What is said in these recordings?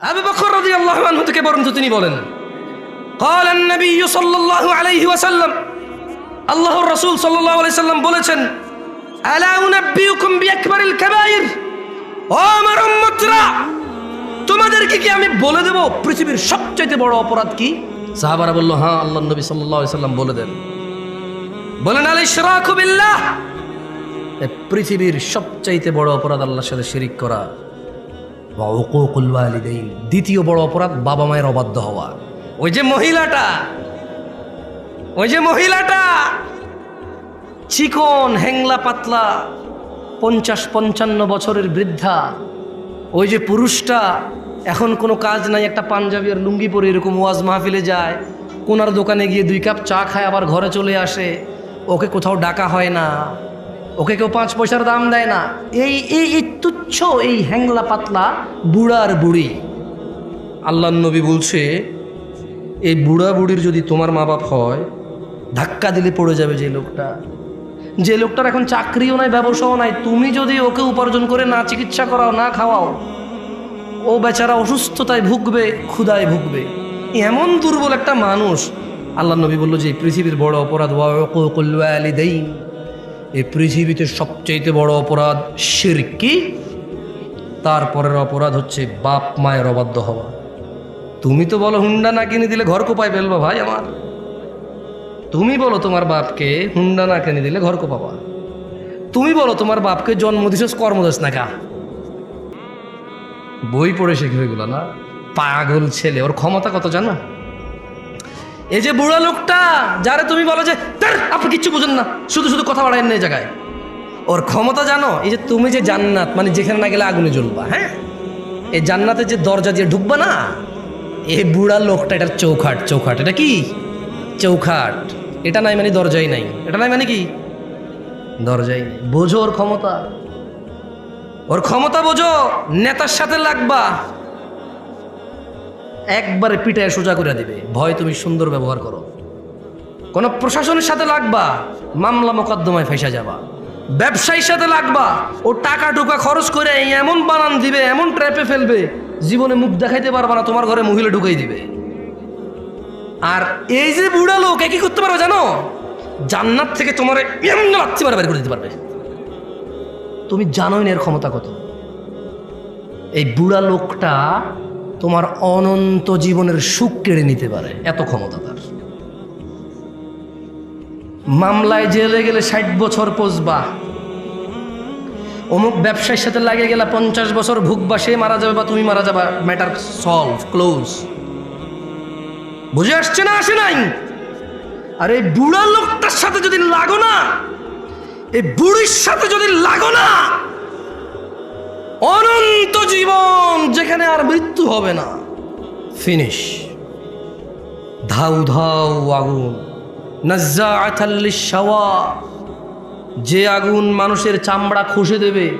আবু বকর রাদিয়াল্লাহু আনহু থেকে বরঞ্চ তিনি বলেন قال النبي صلى الله عليه وسلم আল্লাহর রাসূল সাল্লাল্লাহু আলাইহি সাল্লাম বলেছেন আলা উনাব্বিউকুম বিআকবারিল কাবাইর ও আমার উম্মতরা তোমাদেরকে কি আমি বলে দেব পৃথিবীর সবচেয়ে বড় অপরাধ কি সাহাবারা বলল হ্যাঁ আল্লাহ নবী সাল্লাল্লাহু আলাইহি সাল্লাম বলে দেন বলেন আল ইশরাকু বিল্লাহ এ পৃথিবীর সবচাইতে বড় অপরাধ আল্লাহর সাথে শিরিক করা ওয়া উকুকুল ওয়ালিদাইন, দ্বিতীয় বড় অপরাধ বাবা মায়ের অবাধ্য হওয়া। ওই যে মহিলাটা, ওই যে মহিলাটা, চিকন হ্যাংলা পাতলা, পঞ্চাশ পঞ্চান্ন বছরের বৃদ্ধা, ওই যে পুরুষটা, এখন কোনো কাজ নাই, একটা পাঞ্জাবি আর লুঙ্গি পরে এরকম ওয়াজ মাহফিলে যায়, কোনার দোকানে গিয়ে দুই কাপ চা খায়, আবার ঘরে চলে আসে, ওকে কোথাও ডাকা হয় না। ওকে কেউ পাঁচ পয়সার দাম দেয় না। এই এই তুচ্ছ এই হ্যাংলা পাতলা বুড়ার বুড়ি। আল্লাহ নবী বলছে, এই বুড়া বুড়ির যদি তোমার মা বাপ হয়, ধাক্কা দিলে পড়ে যাবে যে লোকটা। যে লোকটার এখন চাকরিও নাই, ব্যবসাও নাই, তুমি যদি ওকে উপার্জন করে না চিকিৎসা করাও, না খাওয়াও, ও বেচারা অসুস্থতায় ভুগবে, ক্ষুধায় ভুগবে। এমন দুর্বল একটা মানুষ। আল্লাহ নবী বলল যে পৃথিবীর বড় অপরাধ ওয়ালিদাইন এই পৃথিবীতে সবচেয়ে বড় অপরাধ শিরকি তারপরের অপরাধ হচ্ছে বাপ মায়ের অবাধ্য হওয়া। তুমি তো বলো হুন্ডা না কিনে দিলে ঘর কোপায় ফেলবা ভাই আমার। তুমি বলো তোমার বাপকে হুন্ডা না কিনে দিলে ঘর কোপাবা। তুমি বলো তোমার বাপকে জন্ম দিছস, কর্ম দিস না কা। বই পড়ে শিখবে এগুলো না? পাগল ছেলে, ওর ক্ষমতা কত জানো? এই যে বুড়া লোকটা যারে তুমি বলো যে "ধ্যার, আপনি কিচ্ছু বুঝেন না শুধু শুধু কথা বাড়ায় এই জায়গায়। ওর ক্ষমতা জানো এই যে তুমি যে জান্নাত মানে যেখানে না গেলে আগুনে জ্বলবা হ্যাঁ? এই জান্নাতে যে দরজা দিয়ে ঢুকবা না এই বুড়া লোকটা এটার চৌখাট চৌখাট এটা কি? চৌখাট। এটা নাই মানে দরজাই নাই। এটা নাই মানে কি? দরজাই নেই। বোঝো ওর ক্ষমতা। ওর ক্ষমতা বোঝো নেতার সাথে লাগবা। একবারে পিটায় সোজা করে দিবে। ভয় তুমি সুন্দর ব্যবহার করো। কোন প্রশাসনের সাথে লাগবা, মামলা মোকদ্দমায় ফেসা যাবা। ব্যবসায়ীর সাথে লাগবা, ও টাকা টুকা খরচ করে এমন বানান দিবে, এমন ট্র্যাপে ফেলবে, জীবনে মুখ দেখাইতে পারবা না, তোমার ঘরে মহিলা ঢুকাই দিবে। আর এই যে বুড়া লোক, এ কি করতে পারবে জানো? জান্নাত থেকে তোমার এমন লাচ্ছি মারা বের করে দিতে পারবে। তুমি জানোই না এর ক্ষমতা কত। এই বুড়া লোকটা তোমার অনন্ত জীবনের সুখ কেড়ে নিতে পারে, এত ক্ষমতা তার। মামলায় জেলে গেলে ষাট বছর পচবা অমুক ব্যবসায়ীর সাথে লাগে গেলে পঞ্চাশ বছর ভুগবা, সে মারা যাবে বা তুমি মারা যাবা ম্যাটার সলভ ক্লোজ বুঝে আসছে না, আসে নাই? আর এই বুড়া লোকটার সাথে যদি লাগো না, এই বুড়ির সাথে যদি লাগো না যেখানে আর মৃত্যু হবে না। ফিনিশ ধাউ ধাউ আগুন। নাজ্জাআতাল্লিশ-শাওয়া যে আগুন মানুষের চামড়া খসে দেবে,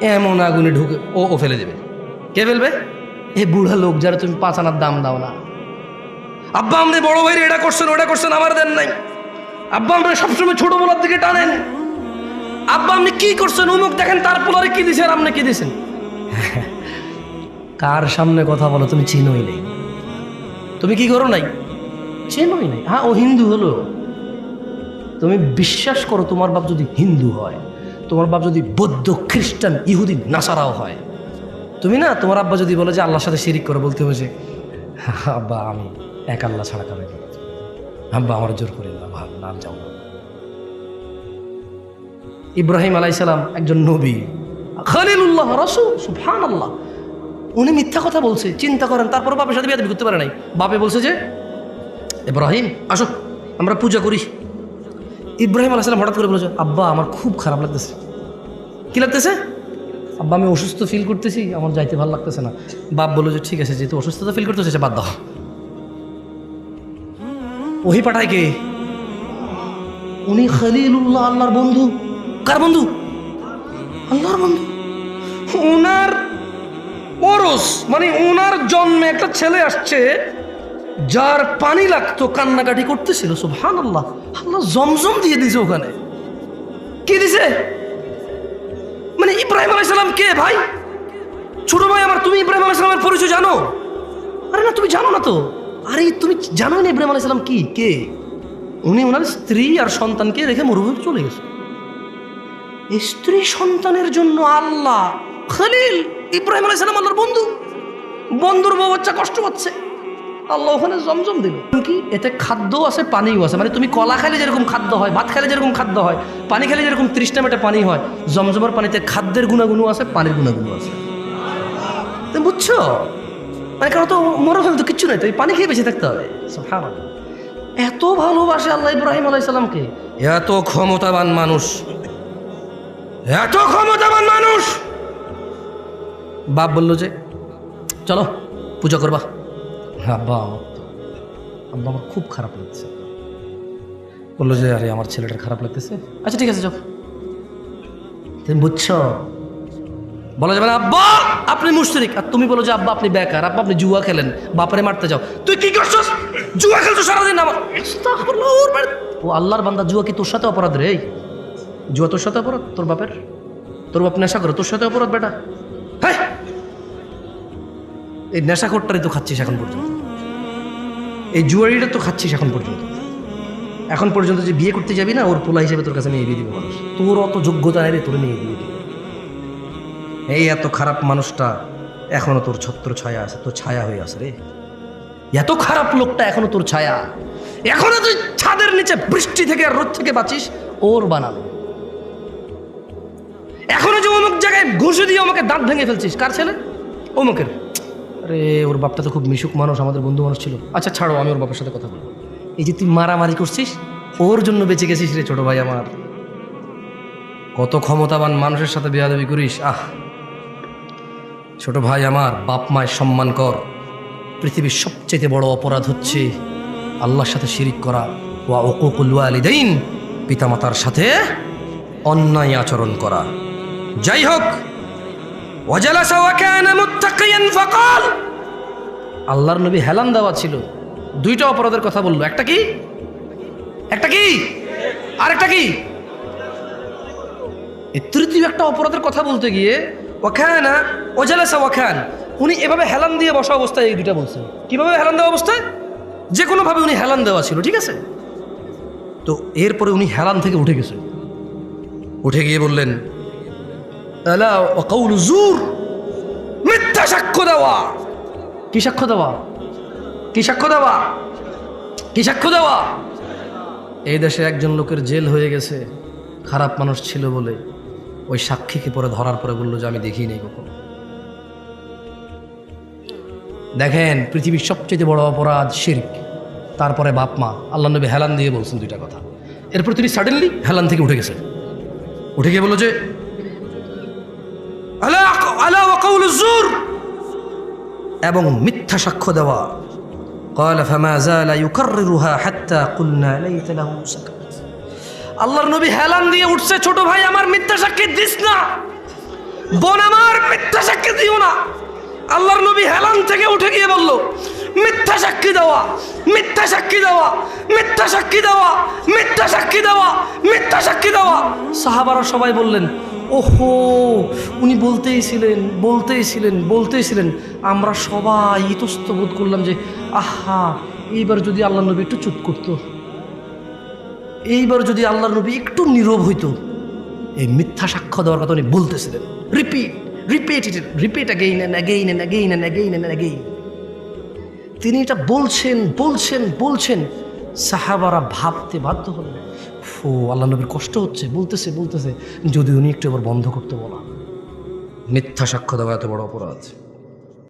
এমন আগুনে ঢুকে ও ও ফেলে দেবে। কে ফেলবে? এ বুড়া লোক যারা তুমি পাঁচ আনার দাম দাও না। আব্বা আমাদের বড় ভাইরে এটা করছেন, ওটা করছেন, আমার দেন নাই। আব্বা আমরা সবসময় ছোট বলার দিকে টানেন। আব্বা আপনি কি করছেন? অমুক দেখেন, তার পোলারে কি দিছেন আপনি কি দিছেন? কার সামনে কথা বলো, তুমি চিনোই নেই। তুমি কি করো নাই? চেনোই নাই। হ্যাঁ ও হিন্দু হলো। তুমি বিশ্বাস করো, তোমার বাপ যদি হিন্দু হয়, তোমার বাপ যদি বৌদ্ধ, খ্রিস্টান, ইহুদি, নাসারাও হয়, তুমি না, তোমার আব্বা যদি বলে যে আল্লাহর সাথে শিরিক করে, বলতে হবে যে, আব্বা, আমি এক আল্লাহ ছাড়া কামে আব্বা, আমার জোর করে না ভাব নাম যাও না। ইব্রাহিম আলাইসালাম একজন নবী। খালিলুল্লাহ রসুল সুফান আল্লাহ উনি মিথ্যা কথা বলছে, চিন্তা করেন, তারপর বাপের সাথে বিয়ে করতে পারে নাই। বাপে বলছে যে, ইব্রাহিম, আসো, আমরা পূজা করি। ইব্রাহিম আলাইসালাম হঠাৎ করে বলেছে আব্বা, আমার খুব খারাপ লাগতেছে। কি লাগতেছে? আব্বা, আমি অসুস্থ ফিল করতেছি, আমার যাইতে ভালো লাগতেছে না। বাপ বলল যে, ঠিক আছে, যেহেতু অসুস্থতা ফিল করতেছে, সে বাদ দাও। ওহি পাঠায় কে? উনি খলিলুল্লাহ, আল্লাহর বন্ধু। কার বন্ধু? আল্লাহর বন্ধু। ওনার ওরস মানে ওনার জন্মে একটা ছেলে আসছে, যার পানি লাগতো, কান্নাকাটি করতেছিল সুবহান আল্লাহ আল্লাহ জমজম দিয়ে দিছে ওখানে। কি দিছে? মানে ইব্রাহিম আলাইসালাম কে ভাই? ছোট ভাই আমার, তুমি ইব্রাহিম আলাইসালামের পরিচয় জানো? আরে না, তুমি জানো না তো। আরে, তুমি জানো না ইব্রাহিম আলাইসালাম কি? কে? উনি ওনার স্ত্রী আর সন্তানকে রেখে মরুভূমি চলে গেছে। স্ত্রী সন্তানের জন্য আল্লাহ খলিল ইব্রাহিম আলাইসালাম আল্লাহর বন্ধু। বন্ধুর বউ বাচ্চা কষ্ট পাচ্ছে। আল্লাহ ওখানে জমজম দিল। কি, এতে খাদ্যও আছে, পানিও আছে। মানে তুমি কলা খেলে যেরকম খাদ্য হয়, ভাত খাইলে যেরকম খাদ্য হয়, পানি খেলে যেরকম তৃষ্ণা মেটে পানি হয়, জমজমার পানিতে খাদ্যের গুণাগুণও আছে, পানির গুণাগুণও আছে। তুমি বুঝছ? মানে কারণ তো মরো তো কিচ্ছু নাই, তো পানি খেয়ে বেঁচে থাকতে হবে। এত ভালোবাসে আল্লাহ ইব্রাহিম আলাইসাল্লামকে এত ক্ষমতাবান মানুষ। এত ক্ষমতাবান মানুষ! বাপ বলল যে চলো পূজা করবা। হ্যাঁ আব্বা আমার আব্বা আমার খুব খারাপ লাগছে। বলল যে আরে আমার ছেলেটার খারাপ লাগতেছে? আচ্ছা ঠিক আছে যাও। তুমি বুঝছ? বলা যাবে না আব্বা আপনি মুশরিক। আর তুমি বলো যে আব্বা আপনি বেকার আব্বা আপনি জুয়া খেলেন বাপারে মারতে যাও। তুই কি করছস? জুয়া খেলছো সারাদিন আমার। ও আল্লাহর বান্দা জুয়া কি তোর সাথে অপরাধ রে? জুয়া তোর সাথে অপরাধ? তোর বাপের? তোর বাপ নেশা করে তোর সাথে অপরাধ বেটা? এই নেশাখোরটারই তো খাচ্ছিস এখন পর্যন্ত। এই জুয়ারিটা তো খাচ্ছিস এখন পর্যন্ত। এখন পর্যন্ত যে বিয়ে করতে যাবি না, ওর পোলা হিসেবে তোর কাছে মেয়ে বিয়ে দিবে মানুষ। তোর অত যোগ্যতা নেই রে তোর মেয়ে বিয়ে দিবে এই এত খারাপ মানুষটা এখনও তোর ছত্র ছায়া আছে, তোর ছায়া হয়ে আছে রে। এত খারাপ লোকটা এখনও তোর ছায়া। এখনও তুই ছাদের নিচে বৃষ্টি থেকে আর রোদ থেকে বাঁচিস, ওর বানানো। এখনও যে অমুক জায়গায় ঘুষে দিয়ে আমাকে দাঁত ভেঙে ফেলছিস, কার ছেলে? অমুকের। আরে, ওর বাপটা তো খুব মিশুক মানুষ, আমাদের বন্ধু মানুষ ছিল। আচ্ছা ছাড়ো, আমি ওর বাপের সাথে কথা বলব। এই যে তুই মারামারি করছিস, ওর জন্য বেঁচে গেছিস রে ছোট ভাই আমার। কত ক্ষমতাবান মানুষের সাথে বেয়াদবি করিস, আহ। ছোট ভাই আমার, বাপ মায়ের সম্মান কর। পৃথিবীর সবচেয়ে বড় অপরাধ হচ্ছে আল্লাহর সাথে শিরিক করা। ওয়া ওকুকুল ওয়ালিদাইন, পিতামাতার সাথে অন্যায় আচরণ করা। যাই হোক ওয়াজালাসা ওয়া কানা মুত্তাকিয়ান ফাকাল। আল্লাহর নবী হেলান দেওয়া ছিল। দুইটা অপরাধের কথা বলল। একটা কি? একটা কি? আরেকটা কি? তৃতীয় একটা অপরাধের কথা বলতে গিয়ে ওখানা ওজালাসা ওয়াখান। উনি এভাবে হেলান দিয়ে বসা অবস্থায় এই দুইটা বলছেন। কীভাবে হেলান দেওয়া অবস্থায়? যে কোনোভাবে উনি হেলান দেওয়া ছিল ঠিক আছে? তো এরপরে উনি হেলান থেকে উঠে গেছেন। উঠে গিয়ে বললেন আলা জুর। মিথ্যা সাক্ষ্য দেওয়া। কি সাক্ষ্য দেওয়া? কি সাক্ষ্য দেওয়া? কি সাক্ষ্য দেওয়া? এই দেশে একজন লোকের জেল হয়ে গেছে। খারাপ মানুষ ছিল বলে। ওই সাক্ষীকে পরে ধরার পরে বলল যে আমি দেখিনি নেই কখনো? দেখেন পৃথিবীর সবচেয়ে বড় অপরাধ শির্ক। তারপরে বাপ মা। আল্লাহ নবী হেলান দিয়ে বলছেন দুইটা কথা। এরপর তিনি সাডেনলি হেলান থেকে উঠে গেছেন। উঠে গিয়ে বলল যে আলা আলা ওয়াকাউল জুর এবং মিথ্যা সাক্ষ্য দেওয়া قال فما زال يكررها حتى قلنا ليت له سكت আল্লাহর নবী হেলান দিয়ে উঠছে ছোট ভাই আমার মিথ্যা সাক্ষী দিস না বোন আমার মিথ্যা সাক্ষী দিও না আল্লাহর নবী হেলান থেকে উঠে গিয়ে বলল মিথ্যা সাক্ষী দেওয়া মিথ্যা সাক্ষী দেওয়া মিথ্যা সাক্ষী দেওয়া মিথ্যা সাক্ষী দেওয়া মিথ্যা সাক্ষী দেওয়া সাহাবারা সবাই বললেন ওহো, উনি বলতেই ছিলেন বলতেই ছিলেন বলতেই ছিলেন। আমরা সবাই ইতস্ত বোধ করলাম যে, আহা, এইবার যদি আল্লাহ নবী একটু চুপ করতো, এইবার যদি আল্লাহর নবী একটু নীরব হইতো, এই মিথ্যা সাক্ষ্য দেওয়ার কথা উনি বলতেছিলেন। Repeat repeat it repeat again and again and again and again and again তিনি এটা বলছেন বলছেন বলছেন। সাহাবারা ভাবতে বাধ্য হলেন। ও আল্লাহ নবীর কষ্ট হচ্ছে, বলতেছে বলতেছে যদি উনি একটু আবার বন্ধ করতে বলা। মিথ্যা সাক্ষ্য দেওয়া এত বড় অপরাধ।